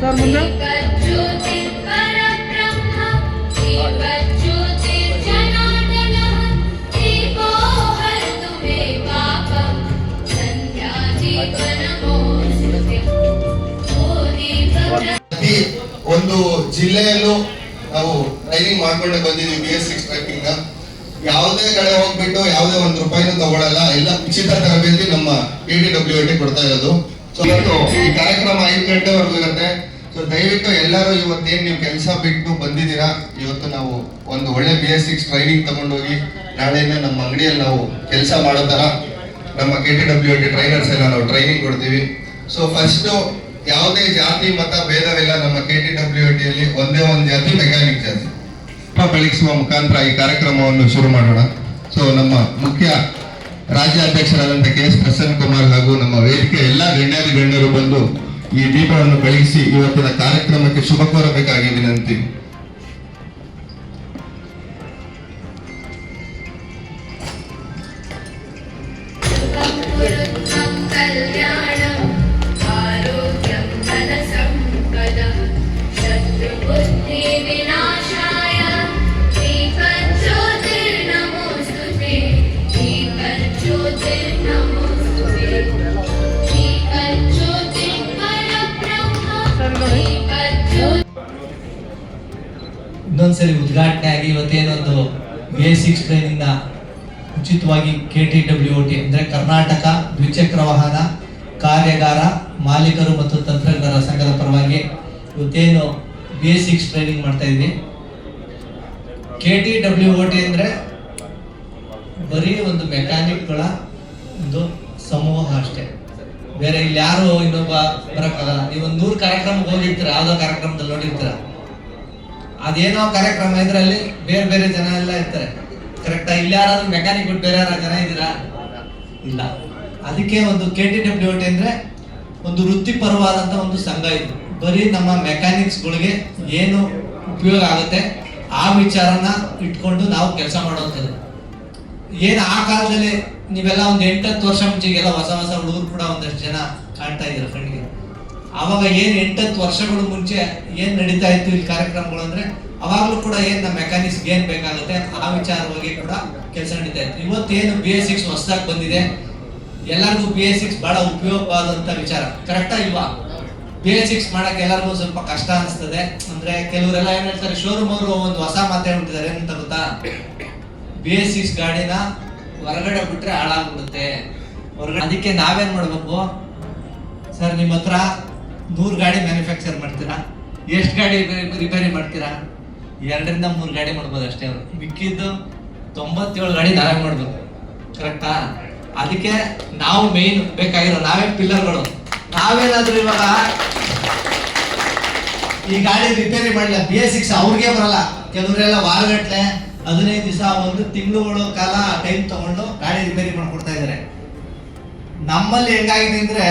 Sir ಮುಂದೆ? ಒಂದು ಜಿಲ್ಲೆಯಲ್ಲೂ ನಾವು ಟ್ರೈನಿಂಗ್ ಮಾಡ್ಕೊಂಡೆ ಬಂದಿದ್ದೀವಿ ಬಿ ಎಸ್ ಸಿಕ್ಸ್ ಟ್ರೈನಿಂಗ್ ಯಾವುದೇ ಕಡೆ ಹೋಗ್ಬಿಟ್ಟು ಯಾವುದೇ ಒಂದು ರೂಪಾಯಿನೂ ತಗೊಳ್ಳಲ್ಲ ಎಲ್ಲ ಉಚಿತ ತರಬೇತಿ ನಮ್ಮ ಎ ಡಿ ಡಬ್ಲ್ಯೂ ಟಿ ಕೊಡ್ತಾ ಇರೋದು. ಸೊ ಇವತ್ತು ಈ ಕಾರ್ಯಕ್ರಮ ಐದು ಗಂಟೆವರೆಗೂ ಇರುತ್ತೆ. ಸೊ ದಯವಿಟ್ಟು ಎಲ್ಲರೂ ಇವತ್ತೇನು ನೀವು ಕೆಲಸ ಬಿಟ್ಟು ಬಂದಿದ್ದೀರಾ? ಇವತ್ತು ನಾವು ಒಂದು ಒಳ್ಳೆ ಬಿ ಎಸ್ ಸಿಕ್ಸ್ ಟ್ರೈನಿಂಗ್ ತಗೊಂಡೋಗಿ ನಾಳೆಯಿಂದ ನಮ್ಮ ಅಂಗಡಿಯಲ್ಲಿ ನಾವು ಕೆಲಸ ಮಾಡೋ ಥರ ನಮ್ಮ K T W T trainers ಎಲ್ಲ ನಾವು ಟ್ರೈನಿಂಗ್ ಕೊಡ್ತೀವಿ. ಸೊ ಫಸ್ಟು ಯಾವುದೇ ಜಾತಿ, ಮತ, ಭೇದವಿಲ್ಲ ನಮ್ಮ ಕೆ ಟಿ ಡಬ್ಲ್ಯೂ ಟಿಯಲ್ಲಿ ಒಂದೇ ಒಂದು ಜಾತಿ ಮೆಕ್ಯಾನಿಕ್ ಜಾತಿ. ಬೆಳಗಿಸುವ ಮುಖಾಂತರ ಈ ಕಾರ್ಯಕ್ರಮವನ್ನು ಶುರು ಮಾಡೋಣ. ಸೊ ನಮ್ಮ ಮುಖ್ಯ ರಾಜ್ಯಾಧ್ಯಕ್ಷರಾದಂಥ ಕೆ ಎಸ್ ಪ್ರಸನ್ನ ಕುಮಾರ್ ಹಾಗೂ ನಮ್ಮ ವೇದಿಕೆ ಎಲ್ಲ ಗಣ್ಯಾದಿ ಗಣ್ಯರು ಬಂದು ಈ ದೀಪವನ್ನು ಬೆಳಗಿಸಿ ಇವತ್ತಿನ ಕಾರ್ಯಕ್ರಮಕ್ಕೆ ಶುಭ ಕೋರಬೇಕಾಗಿ ವಿನಂತಿ. ಇನ್ನೊಂದ್ಸರಿ ಉದ್ಘಾಟನೆ ಆಗಿ ಇವತ್ತೇನೊಂದು ಎಸ್ ಸಿಕ್ಸ್ ಟ್ರೈನಿಂದ ಉಚಿತವಾಗಿ ಕೆ ಟಿ ಡಬ್ಲ್ಯೂ ಟಿ ಅಂದರೆ ಕರ್ನಾಟಕ ದ್ವಿಚಕ್ರ ವಾಹನ ಕಾರ್ಯಾಗಾರ ಮಾಲೀಕರು ಮತ್ತು ತಂತ್ರಜ್ಞರ ಸಂಘದ ಪರವಾಗಿ ಇವತ್ತೇನು ಬಿ ಟ್ರೈನಿಂಗ್ ಮಾಡ್ತಾ ಇದ್ವಿ. K T W O T ಅಂದರೆ ಬರೀ ಒಂದು ಮೆಕ್ಯಾನಿಕ್ಗಳ ಒಂದು ಸಮೂಹ ಅಷ್ಟೇ. ಬೇರೆ ಇಲ್ಲಿ ಯಾರು ಇನ್ನೊಬ್ಬ ಬರೋಕ್ಕಾಗಲ್ಲ. ನೀವು ಒಂದು ನೂರು ಕಾರ್ಯಕ್ರಮಕ್ಕೆ ಹೋಗಿರ್ತೀರ? ಯಾವುದೋ ಕಾರ್ಯಕ್ರಮದಲ್ಲಿ ನೋಡಿರ್ತೀರ? ಅದೇನೋ ಕಾರ್ಯಕ್ರಮ ಇದ್ರಲ್ಲಿ ಬೇರೆ ಬೇರೆ ಜನ ಎಲ್ಲ ಇರ್ತಾರೆ. ಕರೆಕ್ಟ್ ಇಲ್ಲಿ ಯಾರಾದ್ರೂ ಮೆಕ್ಯಾನಿಕ್ ಬಿಟ್ಟು ಬೇರೆ ಯಾರು ಜನ ಇದ್ದೀರಾ? ಇಲ್ಲ. ಅದಕ್ಕೆ ಒಂದು ಕೆ ಟಿ ಡಬ್ಲ್ಯೂ ಟಿ ಅಂದ್ರೆ ಒಂದು ವೃತ್ತಿಪರವಾದಂತ ಒಂದು ಸಂಘ ಇದು. ಬರೀ ನಮ್ಮ ಮೆಕ್ಯಾನಿಕ್ಸ್ಗಳಿಗೆ ಏನು ಉಪಯೋಗ ಆಗುತ್ತೆ ಆ ವಿಚಾರನ ಇಟ್ಕೊಂಡು ನಾವು ಕೆಲಸ ಮಾಡುವಂಥದ್ದು. ಏನು ಆ ಕಾಲದಲ್ಲಿ ನೀವೆಲ್ಲ ಒಂದು ಎಂಟತ್ತು ವರ್ಷ ಮುಂಚೆಗೆಲ್ಲ ಹೊಸ ಹೊಸ ಹುಡುಗರು ಕೂಡ ಒಂದಷ್ಟು ಜನ ಕಾಣ್ತಾ ಇದ್ರು ಕಣ್ಣಿಗೆ ಅವಾಗ ಏನ್ ಎಂಟತ್ತು ವರ್ಷಗಳ ಮುಂಚೆ ಏನು ನಡೀತಾ ಇತ್ತು ಇಲ್ಲಿ ಕಾರ್ಯಕ್ರಮಗಳು ಅಂದ್ರೆ ಅವಾಗಲೂ ಕೂಡ ಏನು ನಮ್ಮ ಮೆಕ್ಯಾನಿಕ್ಸ್ ಏನು ಬೇಕಾಗುತ್ತೆ ಆ ವಿಚಾರವಾಗಿ ಕೂಡ ಕೆಲಸ ನಡೀತಾ ಇತ್ತು. ಇವತ್ತೇನು ಬಿ ಎಸ್ ಸಿಕ್ಸ್ ಹೊಸದಾಗಿ ಬಂದಿದೆ. ಎಲ್ಲರಿಗೂ ಬಿ ಎಸ್ ಸಿಕ್ಸ್ ಬಹಳ ಉಪಯೋಗವಾದಂತ ವಿಚಾರ. ಕರೆಕ್ಟಾ ಇಲ್ವಾ? ಬಿ ಎಸ್ ಸಿಕ್ಸ್ ಮಾಡಕ್ಕೆ ಎಲ್ಲರಿಗೂ ಸ್ವಲ್ಪ ಕಷ್ಟ ಅನಿಸ್ತದೆ. ಅಂದ್ರೆ ಕೆಲವರೆಲ್ಲ ಏನ್ ಹೇಳ್ತಾರೆ ಶೋರೂಮ್ ಅವರು ಒಂದು ಹೊಸ ಮಾತಾಡ್ಬಿಟ್ಟಿದ್ದಾರೆ ಏನಂತ ಗೊತ್ತಾ? ಬಿ ಎಸ್ ಸಿಕ್ಸ್ ಗಾಡಿನ ಹೊರಗಡೆ ಬಿಟ್ರೆ ಹಾಳಾಗ್ಬಿಡುತ್ತೆ. ಹೊರಗಡೆ ಅದಕ್ಕೆ ನಾವೇನ್ ಮಾಡ್ಬೇಕು? ಸರ್, ನಿಮ್ಮ ಹತ್ರ ನೂರು ಗಾಡಿ ಮ್ಯಾನುಫ್ಯಾಕ್ಚರ್ ಮಾಡ್ತೀರಾ? ಎಷ್ಟು ಗಾಡಿ ರಿಪೇರಿ ಮಾಡ್ತೀರಾ? ಎರಡರಿಂದ ಮೂರು ಗಾಡಿ ಮಾಡ್ಬೋದು ಅಷ್ಟೇ ಅವರು. ಮಿಕ್ಕಿದ್ದು ತೊಂಬತ್ತೇಳು ಗಾಡಿ ನಾವೇ ಮಾಡ್ಬೋದು. ಕರೆಕ್ಟಾ ಅದಕ್ಕೆ ನಾವು ಮೇಯ್ನ್ ಬೇಕಾಗಿರೋ ನಾವೇ ಪಿಲ್ಲರ್ಗಳು ನಾವೇನಾದ್ರೂ ಇವಾಗ ಈ ಗಾಡಿ ರಿಪೇರಿ ಮಾಡಲ್ಲ ಬಿ ಎಸ್ ಸಿಕ್ಸ್ ಅವ್ರಿಗೆ ಬರಲ್ಲ. ಕೆಲವರೆಲ್ಲ ವಾರಗಟ್ಲೆ ಹದಿನೈದು ದಿವಸ, ಒಂದು ತಿಂಗಳುಗಳು ಕಾಲ ಟೈಮ್ ತಗೊಂಡು ಗಾಡಿ ರಿಪೇರಿ ಮಾಡ್ಕೊಡ್ತಾ ಇದ್ದಾರೆ ನಮ್ಮಲ್ಲಿ ಹೆಂಗಾಗಿದೆ ಅಂದ್ರೆ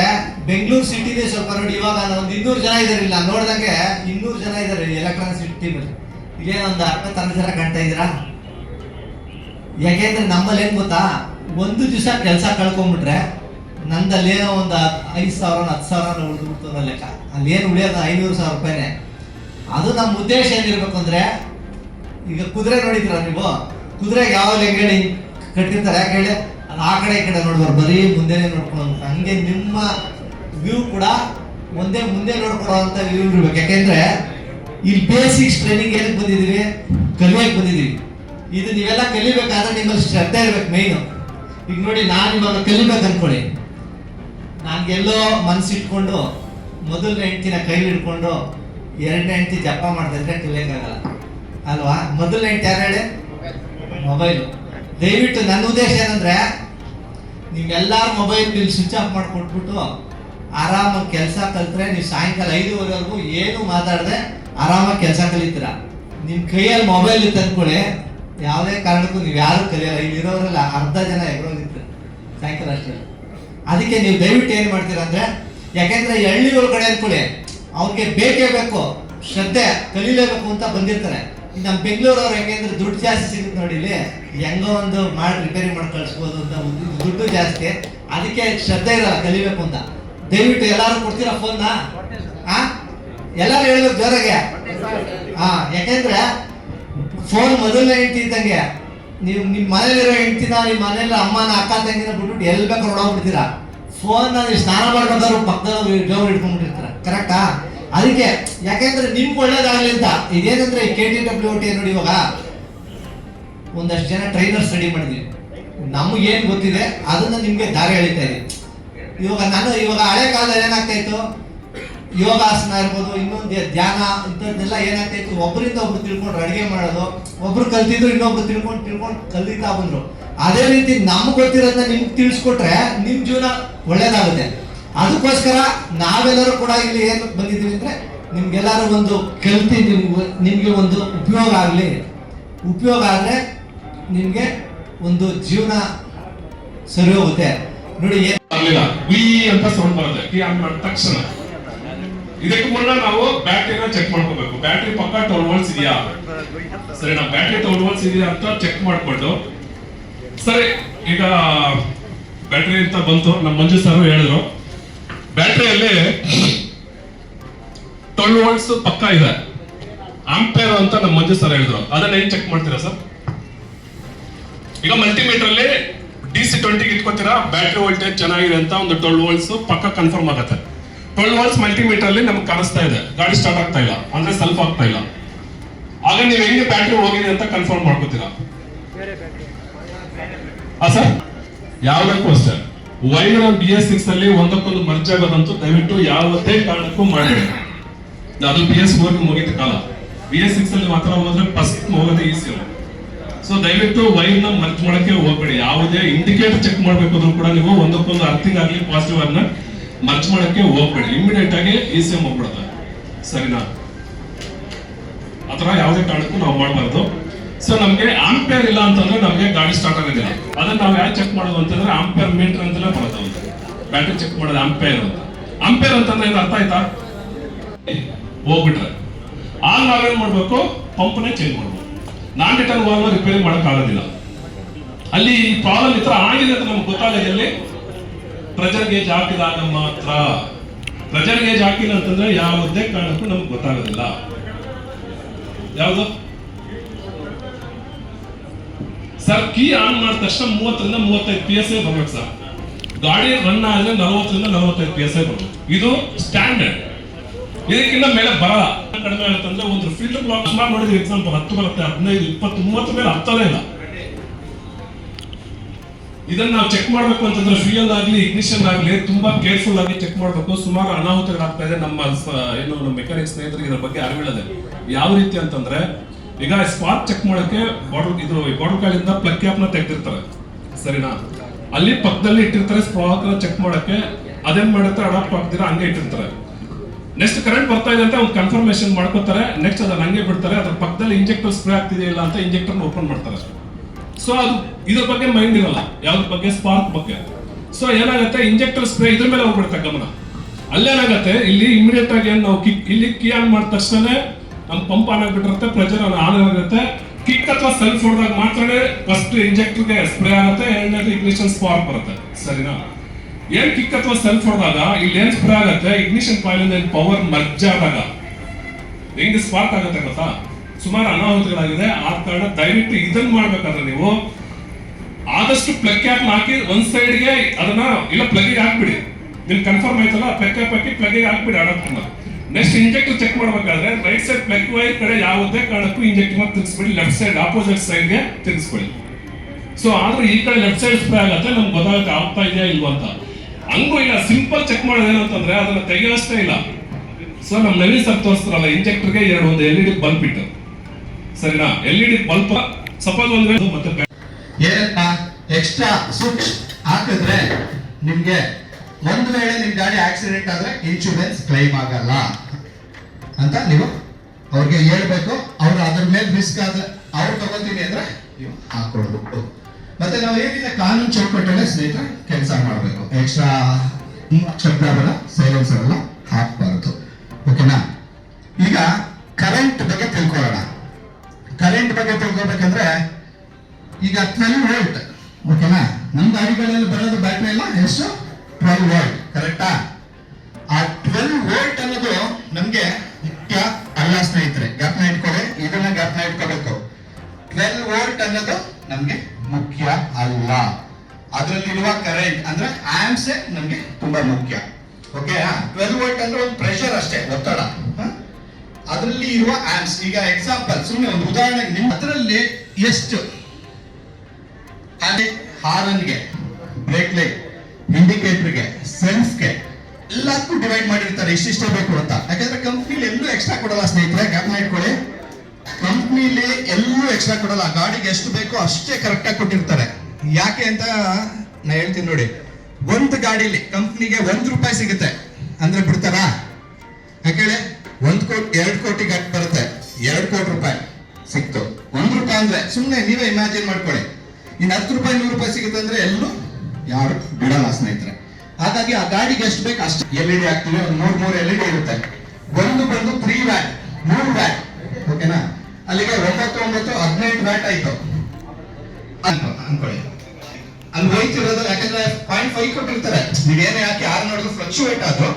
ಬೆಂಗಳೂರು ಸಿಟಿನೇ ಸ್ವಲ್ಪ ನೋಡಿ, ಇವಾಗ ಒಂದು ಇನ್ನೂರು ಜನ ಇದಾರೆ ಇಲ್ಲ, ನೋಡ್ದಂಗೆ ಇನ್ನೂರು ಜನ ಇದಾರೆ ಎಲೆಕ್ಟ್ರಾನಿಕ್ ಸಿಟಿ ಟೀಮಲ್ಲಿ ಇಲ್ಲೇನೋ ಒಂದು ಅರವತ್ತನ್ನು ಜನ ಕಾಣ್ತಾ ಇದ್ದೀರಾ? ಯಾಕೆಂದ್ರೆ ನಮ್ಮಲ್ಲಿ ಏನ್ ಗೊತ್ತಾ, ಒಂದು ದಿವಸ ಕೆಲಸ ಕಳ್ಕೊಂಡ್ಬಿಟ್ರೆ ನಂದಲ್ಲಿ ಏನೋ ಒಂದು ಐದು ಸಾವಿರ, ಹತ್ತು ಸಾವಿರ ಉಳಿದ್ಬಿಡ್ತು ಅನ್ನೋ ಲೆಕ್ಕ. ಅಲ್ಲಿ ಏನು ಉಳಿಯೋದು? ಐನೂರು ಸಾವಿರ ರೂಪಾಯಿನೇ. ಅದು ನಮ್ಮ ಉದ್ದೇಶ ಏನಿರ್ಬೇಕು ಅಂದ್ರೆ, ಈಗ ಕುದುರೆ ನೋಡಿದ್ರ ನೀವು? ಕುದುರೆಗೆ ಯಾವ ಹೇಳಿ ಕಟ್ಟಿರ್ತಾರೆ ಯಾಕೆ ಹೇಳಿ? ಆ ಕಡೆ ಈ ಕಡೆ ನೋಡಿದ್ರು ಬರೀ ಮುಂದೆನೆ ನೋಡ್ಕೊಂಡು. ಹಂಗೆ ನಿಮ್ಮ ವ್ಯೂ ಕೂಡ ಒಂದೇ ಮುಂದೆ ನೋಡ್ಕೊಳ್ಳೋ ಅಂತ ವ್ಯೂ ಇರ್ಬೇಕು ಯಾಕೆಂದ್ರೆ ಇಲ್ಲಿ ಬೇಸಿಕ್ಸ್ ಟ್ರೈನಿಂಗ್ ಏನಕ್ಕೆ ಬಂದಿದ್ದೀವಿ ಕಲಿಯಕ್ಕೆ ಬಂದಿದ್ದೀವಿ ಇದು ನೀವೆಲ್ಲ ಕಲಿಬೇಕಾದ್ರೆ ನಿಮ್ಮಲ್ಲಿ ಶ್ರದ್ಧೆ ಇರ್ಬೇಕು ಮೈನು ಈಗ ನೋಡಿ ನಾನು ಇವಾಗ ಕಲಿಬೇಕು ಅನ್ಕೊಳ್ಳಿ. ಎಲ್ಲೋ ಮನ್ಸಿಟ್ಕೊಂಡು ಮೊದಲನೇ ಹೆಂಡ್ತಿನ ಕೈಲಿ ಹಿಡ್ಕೊಂಡು ಎರಡನೇ ಹೆಂಡ್ತಿ ಜಪ ಮಾಡ್ತಿದ್ರೆ ಕಲಿಯಕ್ಕಾಗಲ್ಲ. ಅಲ್ವಾ? ಮೊದಲನೇ ಹೆಂಡ್ತಿ ಯಾರು ಹೇಳಿ? ಮೊಬೈಲು ದಯವಿಟ್ಟು ನನ್ನ ಉದ್ದೇಶ ಏನಂದ್ರೆ ನಿಮ್ಮೆಲ್ಲರ ಮೊಬೈಲ್ ಬಿಲ್ ಸ್ವಿಚ್ ಆಫ್ ಮಾಡಿಕೊಟ್ಬಿಟ್ಟು ಆರಾಮಾಗಿ ಕೆಲಸ ಕಲ್ತ್ರೆ ನೀವು ಸಾಯಂಕಾಲ ಐದುವರೆವರೆಗೂ ಏನು ಮಾತಾಡದೆ ಆರಾಮಾಗಿ ಕೆಲಸ ಕಲಿತೀರ. ನಿಮ್ಮ ಕೈಯಲ್ಲಿ ಮೊಬೈಲ್ ಇತ್ತು ಯಾವುದೇ ಕಾರಣಕ್ಕೂ ನೀವು ಯಾರು ಕಲಿಯಲ್ಲ. ಇಲ್ಲಿರೋರೆಲ್ಲ ಅರ್ಧ ಜನ ಎಗರೋಗಿರ್ತಾರೆ ಸಾಯಂಕಾಲ ಅಷ್ಟೇ. ಅದಕ್ಕೆ ನೀವು ದಯವಿಟ್ಟು ಏನು ಮಾಡ್ತೀರಾ ಅಂದ್ರೆ, ಯಾಕೆಂದ್ರೆ ಹಳ್ಳಿಗಳ ಕಡೆ ಅನ್ಕೊಳ್ಳಿ ಅವ್ರಿಗೆ ಬೇಕೇ ಬೇಕು, ಶ್ರದ್ಧೆ, ಕಲೀಲೇಬೇಕು ಅಂತ ಬಂದಿರ್ತಾರೆ. ನಮ್ಮ ಬೆಂಗಳೂರವ್ರು ಹೆಂಗೆ ಅಂದ್ರೆ ದುಡ್ಡು ಜಾಸ್ತಿ ಸಿಗುತ್ತೆ ನೋಡಿ ಇಲ್ಲಿ. ಹೆಂಗೋ ಒಂದು ಮಾಡಿ ರಿಪೇರಿ ಮಾಡಿ ಕಳಿಸ್ಬೋದು ಅಂತ ಒಂದು ದುಡ್ಡು ಜಾಸ್ತಿ. ಅದಕ್ಕೆ ಶ್ರದ್ಧೆ ಇರಲ್ಲ, ಕಲಿಬೇಕು ಅಂತ. ದಯವಿಟ್ಟು ಎಲ್ಲಾರು ಕೊಡ್ತೀರಾ ಫೋನ್ನ ಆ? ಎಲ್ಲರೂ ಹೇಳ್ಬೇಕು ಜೋರಾಗೆ. ಹಾ ಯಾಕೆಂದ್ರೆ ಫೋನ್ ಮೊದಲನೇ ಹೆಂಡತಿ ಇದ್ದಂಗೆ. ನೀವು ನಿಮ್ಮ ಮನೇಲಿರೋ ಹೆಂಡ್ತಿನ ನಿಮ್ಮ ಮನೇಲಿ ಅಮ್ಮನ, ಅಕ್ಕ ತಂಗಿನ ಬಿಟ್ಬಿಟ್ಟು ಎಲ್ಲಿ ಬೇಕು ಹೊಡೋಗ್ಬಿಡ್ತೀರಾ ಫೋನ್ ನೀವು ಸ್ನಾನ ಮಾಡ್ಕೊಂಡ್ರು ಪಕ್ಕದಲ್ಲಿ ಜೋರ್ ಇಟ್ಕೊಂಡ್ಬಿಟ್ಟಿರ್ತೀರ ಕರೆಕ್ಟಾ ಅದಕ್ಕೆ, ಯಾಕೆಂದ್ರೆ ನಿಮ್ಗೆ ಒಳ್ಳೇದಾಗ್ಲಿ ಅಂತ. ಇದೇನಂದ್ರೆ ಕೆ ಟಿ ಡಬ್ಲ್ಯೂ ಟಿ ನೋಡಿ ಇವಾಗ, ಒಂದಷ್ಟು ಜನ ಟ್ರೈನರ್ ಸ್ಟಡಿ ಮಾಡಿದ್ವಿ. ನಮಗೇನು ಗೊತ್ತಿದೆ, ಅದನ್ನ ನಿಮ್ಗೆ ದಾರಿ ಎಳಿತಾ ಇದ್ದೀನಿ. ಇವಾಗ ನಾನು, ಇವಾಗ ಹಳೆ ಕಾಲದಲ್ಲಿ ಏನಾಗ್ತಾ ಇತ್ತು? ಯೋಗಾಸನ ಇರ್ಬೋದು, ಇನ್ನೊಂದು ಧ್ಯಾನ, ಇಂಥದ್ದೆಲ್ಲ ಏನಾಗ್ತಾ ಇತ್ತು? ಒಬ್ಬರಿಂದ ಒಬ್ರು ತಿಳ್ಕೊಂಡು ಅಡುಗೆ ಮಾಡೋದು, ಒಬ್ರು ಕಲ್ತಿದ್ರು, ಇನ್ನೊಬ್ರು ತಿಳ್ಕೊಂಡು ತಿಳ್ಕೊಂಡು ಕಲಿತಾ ಬಂದ್ರು. ಅದೇ ರೀತಿ ನಮ್ಗೆ ಗೊತ್ತಿರೋದನ್ನ ನಿಮ್ಗೆ ತಿಳಿಸ್ಕೊಟ್ರೆ ನಿಮ್ಮ ಜೀವನ ಒಳ್ಳೇದಾಗುತ್ತೆ. ಅದಕ್ಕೋಸ್ಕರ ನಾವೆಲ್ಲರೂ ಕೂಡ ಇಲ್ಲಿ ಏನು ಬಂದಿದ್ದೀವಿ ಅಂದರೆ ನಿಮ್ಗೆಲ್ಲರೂ ಒಂದು ಕಲ್ತಿ ನಿಮ್ಗೆ, ನಿಮಗೆ ಒಂದು ಉಪಯೋಗ ಆಗಲಿ. ಉಪಯೋಗ ಆದರೆ ನಿಮಗೆ ಒಂದು ಜೀವನ ಸರಿ ಹೋಗುತ್ತೆ. ನೋಡಿ ಏನಿಲ್ಲ ವಿ ಅಂತ ಸೌಂಡ್ ಬರುತ್ತೆ. ಟಿ ಆನ್ ಮಾಡಿದ ತಕ್ಷಣ. ಇದಕ್ಕೆ ಮುನ್ನ ನಾವು ಬ್ಯಾಟ್ರಿನ ಚೆಕ್ ಮಾಡ್ಕೋಬೇಕು. ಬ್ಯಾಟ್ರಿ ಪಕ್ಕ ಟ್ವೆಲ್ ವೋಲ್ಟ್ಸ್ ಇದೆಯಾ? ಸರಿ, ನಾವು ಬ್ಯಾಟ್ರಿ ಟ್ವೆಲ್ ವೋಲ್ಟ್ಸ್ ಇದೆಯಾ ಅಂತ ಚೆಕ್ ಮಾಡಿಕೊಂಡು. ಸರಿ, ಈಗ ಬ್ಯಾಟ್ರಿ ಅಂತ ಬಂತು. ನಮ್ಮ ಮಂಜು ಸರ್ ಹೇಳಿದ್ರು. ಬ್ಯಾಟ್ರಿಯಲ್ಲಿ ಟ್ವೆಲ್ ವೋಲ್ಟ್ಸ್ ಪಕ್ಕ ಇದೆ. ಆಂಪೇರ್ ಅಂತ ನಮ್ಮ ಮಂಜು ಸರ್ ಹೇಳಿದ್ರು. ಅದನ್ನ ಏನ್ ಚೆಕ್ ಮಾಡ್ತೀರಾ ಸರ್ ಈಗ ಮಲ್ಟಿಮೀಟರ್ ಅಲ್ಲಿ ಡಿ ಸಿ ಟ್ವೆಂಟಿಗೆ ಇಟ್ಕೋತೀರಾ? ಬ್ಯಾಟ್ರಿ ವೋಲ್ಟೇಜ್ ಚೆನ್ನಾಗಿದೆ ಅಂತ ಒಂದು ಟ್ವೆಲ್ ವೋಲ್ಟ್ಸ್ ಪಕ್ಕ ಕನ್ಫರ್ಮ್ ಆಗುತ್ತೆ. ಟ್ವೆಲ್ ವೋಲ್ಟ್ಸ್ ಮಲ್ಟಿಮೀಟರ್ ಅಲ್ಲಿ ನಮ್ಗೆ ಕಾಣಿಸ್ತಾ ಇದೆ. ಗಾಡಿ ಸ್ಟಾರ್ಟ್ ಆಗ್ತಾ ಇಲ್ಲ. ಅಂದ್ರೆ ಸ್ವಲ್ಪ ಆಗ್ತಾ ಇಲ್ಲ. ಆಗ ನೀವು ಹೆಂಗೆ ಬ್ಯಾಟ್ರಿ ಹೋಗಿದೆ ಅಂತ ಕನ್ಫರ್ಮ್ ಮಾಡ್ಕೋತೀರಾ? ಸರ್ ಯಾವ್ದಕ್ಕೂ ಅಷ್ಟೇ. ವೈರ್ ಬಿ ಎಸ್ ಸಿಕ್ಸ್ ಅಲ್ಲಿ ಒಂದಕ್ಕೊಂದು ಮರ್ಜ್ ಆಗೋದಂತೂ ದಯವಿಟ್ಟು ಯಾವತ್ತೇ ಕಾರಣಕ್ಕೂ ಮಾಡಬೇಡಿ. ಅದು ಬಿ ಎಸ್ ಫೋರ್ ಮುಗಿದ ಕಾಲ. ಬಿ ಎಸ್ ಸಿಕ್ಸ್ ಅಲ್ಲಿ ಮಾತ್ರ ಹೋದ್ರೆ ಫಸ್ಟ್ ಹೋಗೋದೇ ಈಸಿ ಸೊ ದಯವಿಟ್ಟು ವೈರ್ನ ಮರ್ಜ್ ಮಾಡಕ್ಕೆ ಹೋಗ್ಬೇಡಿ. ಯಾವುದೇ ಇಂಡಿಕೇಟರ್ ಚೆಕ್ ಮಾಡ್ಬೇಕು ಅಂದ್ರೂ ಕೂಡ ನೀವು ಒಂದಕ್ಕೊಂದು ಅರ್ಥಿಂಗ್ ಆಗಲಿ ಪಾಸಿಟಿವ್ ಅನ್ನ ಮರ್ಜ್ ಮಾಡಕ್ಕೆ ಹೋಗ್ಬೇಡಿ. ಇಮಿಡಿಯೇಟ್ ಆಗಿ ಇ ಸಿ ಎಂ ಹೋಗ್ಬಿಡುತ್ತೆ ಸರಿನಾ ಆತರ ಯಾವುದೇ ಕಾರಣಕ್ಕೂ ನಾವು ಮಾಡಬಾರ್ದು. ಸೊ ನಮಗೆ ಆಂಪೇರ್ ಇಲ್ಲ ಅಂತಂದ್ರೆ ನಮಗೆ ಗಾಡಿ ಸ್ಟಾರ್ಟ್ ಆಗೋದಿಲ್ಲ. ಅದನ್ನ ನಾವು ಯಾಕೆ ಚೆಕ್ ಮಾಡೋದು ಅಂತಂದ್ರೆ ಆಂಪೇರ್ ಮೀಟರ್ ಅಂತಲೇ ಬರುತ್ತೆ ಬ್ಯಾಟ್ರಿ ಚೆಕ್ ಮಾಡೋದು ಆಂಪೇರ್ ಅಂತ. ಆಂಪೇರ್ ಅಂತಂದ್ರೆ ಏನು ಅರ್ಥ ಆಯ್ತಾ? ಹೋಗ್ಬಿಟ್ರೆ. ಆಗ ನಾವೇನ್ ಮಾಡ್ಬೇಕು? ಪಂಪ್ನೇ ಚೇಂಜ್ ಮಾಡ್ಬೇಕು. ನಾನ್ ರಿಟರ್ನ್ ವಾಲ್ವ್ ರಿಪೇರಿ ಮಾಡಕ್ ಆಗೋದಿಲ್ಲ. ಅಲ್ಲಿ ಪ್ರಾಬ್ಲಮ್ ಈ ತರ ಆಗಿದೆ ಅಂತ ನಮ್ಗೆ ಗೊತ್ತಾಗೋದಲ್ಲಿ ಪ್ರೆಜರ್ ಗೇಜ್ ಹಾಕಿದಾಗ ಮಾತ್ರ. ಪ್ರೆಜರ್ ಗೇಜ್ ಹಾಕಿಲ್ಲ ಅಂತಂದ್ರೆ ಯಾವುದೇ ಕಾರಣಕ್ಕೂ ನಮ್ಗೆ ಗೊತ್ತಾಗೋದಿಲ್ಲ. ಯಾವುದು? ಸರ್ ಕೀ ಆನ್ ಮಾಡಿದ ತಕ್ಷಣ ಮೂವತ್ತರಿಂದ ಮೂವತ್ತೈದು ಪಿ ಎಸ್ ಐ ಬರ್ಬೇಕು ಸರ್ ಗಾಡಿ ರನ್ ಆದ್ರೆ ನಲವತ್ತರಿಂದ ನಲವತ್ತೈದು ಪಿ ಎಸ್ ಐ ಬರ್ಬೇಕು. ಇದು ಸ್ಟ್ಯಾಂಡರ್ಡ್ ಇದಕ್ಕಿಂತ ಮೇಲೆ ಬರಲ್ಲ. ಕಡಿಮೆ ಆಗುತ್ತಂದ್ರೆ ಒಂದು ಫೀಲ್ಡ್ ಬ್ಲಾಕ್ ಸುಮಾರು ನೋಡಿದ್ರೆ ಎಕ್ಸಾಂಪಲ್ ಹತ್ತು ಬರುತ್ತೆ, ಹದಿನೈದು, ಇಪ್ಪತ್ತು, ಮೂವತ್ತು ಮೇಲೆ ಹತ್ತದೇ ಇಲ್ಲ. ಇದನ್ನ ನಾವು ಚೆಕ್ ಮಾಡಬೇಕು ಅಂತಂದ್ರೆ ಫ್ಯೂಯಲ್ ಆಗಲಿ ಇಗ್ನಿಷನ್ ಆಗಲಿ, ತುಂಬಾ ಕೇರ್ಫುಲ್ ಆಗಿ ಚೆಕ್ ಮಾಡಬೇಕು. ಸುಮಾರು ಅನಾಹುತಗಳಾಗ್ತಾ ಇದೆ ನಮ್ಮ ಏನು, ನಮ್ಮ ಮೆಕ್ಯಾನಿಕ್ ಸ್ನೇಹಿತರಿಗೆ ಇದ್ರ ಬಗ್ಗೆ ಅರಿವಿಲ್ಲದೆ. ಯಾವ ರೀತಿ ಅಂತಂದ್ರೆ ಈಗ ಸ್ಪಾಟ್ ಚೆಕ್ ಮಾಡಕ್ಕೆ ಬಾಟಲ್ ಇದು ಬಾಟಲ್ ಕಾಯಿಂದ ಪ್ಲಗ್ ಕ್ಯಾಪ್ನ ತೆಗ್ದಿರ್ತಾರೆ. ಸರಿನಾ? ಅಲ್ಲಿ ಪಕ್ಕದಲ್ಲಿ ಇಟ್ಟಿರ್ತಾರೆ ಸ್ಪಾಟ್ ಚೆಕ್ ಮಾಡೋಕ್ಕೆ ಅದೇನ್ ಮಾಡುತ್ತೆ? ಅಡಾಪ್ಟ್ ಆಗ್ತೀರಾ ಹಂಗೆ ಇಟ್ಟಿರ್ತಾರೆ. ನೆಕ್ಸ್ಟ್ ಕರೆಂಟ್ ಬರ್ತಾ ಇದೆ ಅಂತ ಒಂದು ಕನ್ಫರ್ಮೇಶನ್ ಮಾಡ್ಕೋತಾರೆ. ನೆಕ್ಸ್ಟ್ ಅದನ್ನ ಹಂಗೆ ಬಿಡ್ತಾರೆ. ಅದ್ರ ಪಕ್ಕದಲ್ಲಿ ಇಂಜೆಕ್ಟರ್ ಸ್ಪ್ರೇ ಆಗ್ತಿದೆಯಾ ಇಲ್ಲ ಅಂತ ಇಂಜೆಕ್ಟರ್ ಓಪನ್ ಮಾಡ್ತಾರೆ ಸೊ ಅದು ಇದ್ರ ಬಗ್ಗೆ ಮೈಂಡ್ ಇರಲ್ಲ. ಯಾವ್ದ್ರ ಬಗ್ಗೆ? ಸ್ಪಾರ್ಕ್ ಬಗ್ಗೆ. ಸೊ ಏನಾಗುತ್ತೆ? ಇಂಜೆಕ್ಟರ್ ಸ್ಪ್ರೇ ಇದ್ರ ಮೇಲೆ ಹೋಗ್ಬಿಡುತ್ತೆ ಗಮನ. ಅಲ್ಲೇನಾಗತ್ತೆ? ಇಲ್ಲಿ ಇಮಿಡಿಯೇಟ್ ಆಗಿ ಏನ್ ನಾವು ಕಿಕ್ ಇಲ್ಲಿ ಕಿ ಆನ್ ಮಾಡಿದ ತಕ್ಷಣ ನಮ್ ಪಂಪ್ ಆನ್ ಆಗ್ಬಿಟ್ಟಿರುತ್ತೆ ಪ್ರೆಷರ್ ಆನ್ ಆಗಿರುತ್ತೆ. ಕಿಕ್ ಅಥವಾ ಸೆಲ್ಫ್ ಹೊಡೆದಾಗ ಮಾತ್ರ ಫಸ್ಟ್ ಇಂಜೆಕ್ಟರ್ಗೆ ಸ್ಪ್ರೇ ಆಗುತ್ತೆ, ಎರಡನೇದು ಇಗ್ನಿಷನ್ ಸ್ಪಾರ್ಕ್ ಬರುತ್ತೆ. ಸರಿನಾ? ಏನ್ ಕಿಕ್ ಅಥವಾ ಸೆಲ್ಫ್ ಹೊಡೆದಾಗ ಇಲ್ಲಿ ಏನ್ ಸ್ಪ್ರೇ ಆಗುತ್ತೆ ಇಗ್ನಿಷನ್ ಕಾಯಿಲ್ ಪವರ್ ಮರ್ಜ್ ಆದಾಗ? ಹೆಂಗೆ ಸ್ಪಾರ್ಕ್ ಆಗುತ್ತೆ ಗೊತ್ತಾ? ಸುಮಾರು ಅನಾಹುತಗಳಾಗಿದೆ. ಆ ಕಾರಣ ದಯವಿಟ್ಟು ಇದನ್ನ ಮಾಡ್ಬೇಕಾದ್ರೆ ನೀವು ಆದಷ್ಟು ಪ್ಲಗ್ ಕ್ಯಾಪ್ ಹಾಕಿ ಒಂದ್ ಸೈಡ್ಗೆ ಅದನ್ನ, ಇಲ್ಲ ಪ್ಲಗ್ ಹಾಕ್ಬಿಡಿ. ನಿಮ್ಗೆ ಕನ್ಫರ್ಮ್ ಆಯ್ತಲ್ಲ? ಪ್ಲಗ್ ಕ್ಯಾಪ್ ಹಾಕಿ ಪ್ಲಗ್ ಹಾಕ್ಬಿಡಿ ಅಡಾಪ್ಟರ್ ನೆಕ್ಸ್ಟ್ ಇಂಜೆಕ್ಟರ್ ಮಾಡ್ಬೇಕಾದ್ರೆ ರೈಟ್ ಸೈಡ್ ವೈರ್ ಕಡೆ ಯಾವುದೇ ಕಾರಣಕ್ಕೂ ಇಂಜೆಕ್ಟರ್ ತಿರ್ಗಿಸ್ಬಿಡಿ ಲೆಫ್ಟ್ ಸೈಡ್ ಆಪೋಸಿಟ್ ಸೈಡ್ಗೆ ತಿರ್ಗಿಸ್ಬಿಡಿ ಸೊ ಆದ್ರೂ ಈ ಕಡೆ ಲೆಫ್ಟ್ ಸೈಡ್ ಸ್ಪ್ರೇ ಆಗತ್ತೆ, ನಮ್ಗೆ ಗೊತ್ತಾಗುತ್ತೆ ಆಗ್ತಾ ಇದೆಯಾ ಇಲ್ವಾ ಅಂತ. ಹಂಗೂ ಇಲ್ಲ ಸಿಂಪಲ್ ಚೆಕ್ ಮಾಡೋದು ಅಂತಂದ್ರೆ ಅದನ್ನ ತೆಗೆಯೋಷ್ಟೇ ಇಲ್ಲ. ಸೊ ನಮ್ಮ ನವೀನ್ ಸರ್ ತೋರಿಸ್ತಾರಲ್ಲ ಇಂಜೆಕ್ಟರ್ಗೆ ಎರಡು ಒಂದು ಎಲ್ ಇ ಡಿ ಬಲ್ಬ್ ಇಟ್ಟು. ಸರಿನಾ? L E D bulb suppose ಒಂದ್ ಮತ್ತೆ ಏನಂತ ಎಕ್ಸ್ಟ್ರಾ ಸ್ವಿಚ್ ಹಾಕಿದ್ರೆ ನಿಮ್ಗೆ ಒಂದು ವೇಳೆ ನಿಮ್ ಗಾಡಿ ಆಕ್ಸಿಡೆಂಟ್ ಆದ್ರೆ ಇನ್ಶೂರೆನ್ಸ್ ಕ್ಲೈಮ್ ಆಗಲ್ಲ. ಅಂತ ನೀವು ಅವ್ರಿಗೆ ಹೇಳ್ಬೇಕು. ಅವ್ರು ಅದ್ರ ಮೇಲೆ ರಿಸ್ಕ್ ಆದ್ರೆ ಅವ್ರು ತಗೋತೀನಿ ಅಂದ್ರೆ ನೀವು ಹಾಕೊಳ್ಬೇಕು ಮತ್ತೆ ನಾವು ಏನಿದೆ ಕಾನೂನು ಚೌಕಟ್ಟಲ್ಲೇ ಸ್ನೇಹಿತರೆ ಕೆಲಸ ಮಾಡಬೇಕು. ಎಕ್ಸ್ಟ್ರಾ ಶಬ್ದ ಬರ ಸೈಲೆನ್ಸ್ ಎಲ್ಲ ಹಾಕ್ಬಾರ್ದು ಓಕೆನಾ ಈಗ ಕರೆಂಟ್ ಬಗ್ಗೆ ತಿಳ್ಕೊಳ್ಳೋಣ. ಕರೆಂಟ್ ಬಗ್ಗೆ ತಿಳ್ಕೊಬೇಕಂದ್ರೆ ಈಗ ಟ್ವೆಲ್ ವೋಲ್ಟ್ ಓಕೆನಾ ನಮ್ಮ ಗಾಡಿಗಳಲ್ಲಿ ಬರೋದು ಬ್ಯಾಟ್ರಿ ಎಲ್ಲ ಎಷ್ಟು? ಟ್ವೆಲ್ ವೋಲ್ಟ್ ಕರೆಕ್ಟಾ ಆ? ಟ್ವೆಲ್ ವೋಲ್ಟ್ ಅನ್ನೋದು ನಮ್ಗೆ ಮುಖ್ಯ ಅಲ್ಲ ಸ್ನೇಹಿತರೆ ಜ್ಞಾಪನ ಇಟ್ಕೊಳ್ಳಿ. ಇದನ್ನ ಜ್ಞಾಪನ ಇಟ್ಕೋಬೇಕು. ಟ್ವೆಲ್ ವೋಲ್ಟ್ ಅನ್ನೋದು ನಮ್ಗೆ ಮುಖ್ಯ ಅಲ್ಲ. ಅದರಲ್ಲಿರುವ ಕರೆಂಟ್ ಅಂದ್ರೆ ಆಮ್ಸೆ ನಮ್ಗೆ ತುಂಬಾ ಮುಖ್ಯ. ಓಕೆ ಟ್ವೆಲ್ ವೋಲ್ಟ್ ಅಂದ್ರೆ ಒಂದು ಪ್ರೆಷರ್ ಅಷ್ಟೇ, ಒತ್ತಡ. ಅದರಲ್ಲಿ ಇರುವ ಆಮ್ಸ್ ಈಗ ಎಕ್ಸಾಂಪಲ್ ಸುಮ್ಮನೆ ಒಂದು ಉದಾಹರಣೆಗೆ ನಿಮ್ಮ ಅದರಲ್ಲಿ ಎಷ್ಟು? ಹಾರನ್ಗೆ ಬ್ರೇಕ್ ಲೈಟ್ ಇಂಡಿಕೇಟರ್ಗೆ ಸೆನ್ಸ್ಗೆ ಎಲ್ಲದಕ್ಕೂ ಡಿವೈಡ್ ಮಾಡಿರ್ತಾರೆ. ಇಷ್ಟಿಷ್ಟೇ ಬೇಕು ಅಂತ. ಯಾಕಂದ್ರೆ ಕಂಪ್ನಿಲಿ ಎಲ್ಲೂ ಎಕ್ಸ್ಟ್ರಾ ಕೊಡಲ್ಲ ಸ್ನೇಹಿತರೆ, ಗಮನ ಇಟ್ಕೊಳ್ಳಿ. ಕಂಪ್ನಿಲಿ ಎಲ್ಲೂ ಎಕ್ಸ್ಟ್ರಾ ಕೊಡಲ್ಲ. ಗಾಡಿಗೆ ಎಷ್ಟು ಬೇಕೋ ಅಷ್ಟೇ ಕರೆಕ್ಟಾಗಿ ಕೊಟ್ಟಿರ್ತಾರೆ. ಯಾಕೆ ಅಂತ ನಾ ಹೇಳ್ತೀನಿ ನೋಡಿ. ಒಂದು ಗಾಡಿಲಿ ಕಂಪ್ನಿಗೆ ಒಂದು ರೂಪಾಯಿ ಸಿಗುತ್ತೆ. ಅಂದ್ರೆ ಬಿಡ್ತಾರಾ? ಯಾಕೇಳಿ ಒಂದ್ ಕೋಟಿ, ಎರಡು ಕೋಟಿ ಗಾಡಿ ಬರುತ್ತೆ. ಎರಡು ಕೋಟಿ ರೂಪಾಯಿ ಸಿಕ್ತು. ಒಂದ್ ರೂಪಾಯಿ ಅಂದ್ರೆ ಸುಮ್ಮನೆ ನೀವೇ ಇಮ್ಯಾಜಿನ್ ಮಾಡ್ಕೊಳ್ಳಿ. ಇನ್ನು ಹತ್ತು ರೂಪಾಯಿ, ನೂರು ರೂಪಾಯಿ ಸಿಗುತ್ತೆ ಅಂದ್ರೆ ಎಲ್ಲೂ ಯಾರು ಬಿಡಲ್ಲ ಸ್ನೇಹಿತರೆ. ಹಾಗಾಗಿ ಆ ಗಾಡಿಗೆ ಎಷ್ಟು ಬೇಕು ಅಷ್ಟು. ಎಲ್ ಇ ಡಿ ಹಾಕ್ತೀವಿ, ಒಂದು ಮೂರ್, ಮೂರು ಎಲ್ ಡಿ ಇರುತ್ತೆ. ಒಂದು ಬಂದು ತ್ರೀ ವ್ಯಾಟ್, ಮೂರು ವ್ಯಾಟ್. ಓಕೆನಾ ಅಲ್ಲಿಗೆ ಒಂಬತ್ತು ಒಂಬತ್ತು ಹದಿನೆಂಟು ವ್ಯಾಟ್ ಆಯ್ತು. ಅನ್ಕೊಳ್ಳಿ. ಅಲ್ಲಿ ಹೋಯ್ತಿರೋದು ಯಾಕಂದ್ರೆ ಪಾಯಿಂಟ್ ಫೈವ್ ಕೊಟ್ಟಿರ್ತಾರೆ. ನೀವೇನೇ ಹಾಕಿ ಯಾರು ನೋಡಿದ್ರು ಫ್ಲಕ್ಚುಯೇಟ್ ಆದ್ರು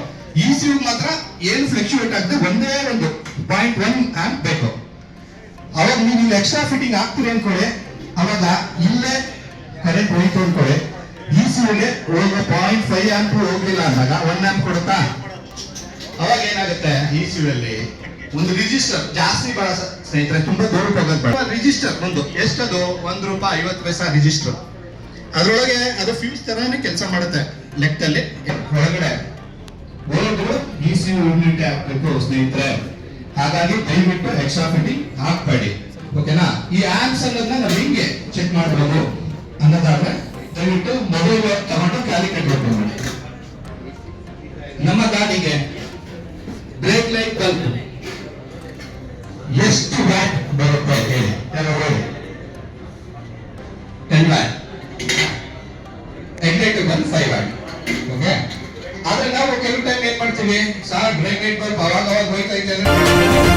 ಈ ಸಿವ್ ಮಾತ್ರ ಏನು ಫ್ಲಕ್ಚುಯೇಟ್ ಆಗದೆ ಒಂದೇ ಒಂದು ಪಾಯಿಂಟ್ ಒನ್ ಆಂಪ್ ಬೇಕು. ಅವಾಗ ನೀವು ಇಲ್ಲಿ ಎಕ್ಸ್ಟ್ರಾ ಫಿಟ್ಟಿಂಗ್ ಹಾಕ್ತೀರಿ ಅನ್ಕೊಳ್ಳಿ. ಅವಾಗ ಇಲ್ಲೇ ಕರೆಂಟ್ ಹೋಯ್ತು ಅನ್ಕೊಳ್ಳಿ ಈ ಹೋಗೋ ಪಾಯಿಂಟ್ ಫೈವ್ ಆಂಪ್ ಹೋಗ್ಲಿಲ್ಲ ಅಂದಾಗ ಒನ್ ಆಂಪ್ ಕೊಡುತ್ತಾ? ಅವಾಗ ಏನಾಗುತ್ತೆ? ಈ ಸಿವ್ ಅಲ್ಲಿ ಒಂದು ರಿಜಿಸ್ಟರ್ ಜಾಸ್ತಿ ಬರ ಸ್ನೇಹಿತರೆ, ತುಂಬಾ ದೂರಕ್ಕೆ ಹೋಗೋದು ಬೇಡ. ರಿಜಿಸ್ಟರ್ ಒಂದು, ಎಷ್ಟದು? ಒಂದ್ ರೂಪಾಯಿ, ಐವತ್ತು ಪೈಸಾ ರಿಜಿಸ್ಟರ್ ಅದ್ರೊಳಗೆ ಅದು ಫ್ಯೂಸ್ ತರಾನೇ ಕೆಲಸ ಮಾಡುತ್ತೆ. ಲೆಕ್ಕದಲ್ಲಿ ಒಳಗಡೆ ಓದು ಈ ಸಿ ಯೂನಿಟ್ ಹಾಕ್ಬೇಕು ಸ್ನೇಹಿತರೆ. ಹಾಗಾಗಿ ದಯವಿಟ್ಟು ಎಕ್ಸ್ಟ್ರಾ ಫಿಟ್ಟಿಂಗ್ ಹಾಕ್ಬೇಡಿ. ಓಕೆನಾ ಈ ಆಪ್ಸ್ ಅನ್ನೋದನ್ನ ನಾವು ಹಿಂಗೆ ಚೆಕ್ ಮಾಡಬಹುದು ಅನ್ನೋದಾದ್ರೆ ದಯವಿಟ್ಟು ಮೊಬೈಲ್ ತಗೊಂಡು ಕ್ಯಾಲಿಕ್ಯುಲೇಟ್ ಮಾಡಿ ನಮ್ಮ ಗಾಡಿಗೆ ಬ್ರೇಕ್ ಲೈಟ್ ಬಲ್ಬ್ ಎಷ್ಟು ವ್ಯಾಟ್ ಬರುತ್ತೆ ಹೇಳಿ ಟೆನ್ ವ್ಯಾಟ್ ಎಗ್ಲೈಟ್ ಬಂದು ಫೈವ್ ವ್ಯಾಟ್ ಓಕೆ ಆದ್ರೆ ನಾವು ಕೆಲವು ಟೈಮ್ ಏನ್ ಮಾಡ್ತೀವಿ? ಸಾರ್ ಬ್ರೇಕ್ ಲೈಟ್ ಬಲ್ಬ್ ಅವಾಗ ಅವಾಗ ಹೋಯ್ತಾ ಇದೆ ಅಂದ್ರೆ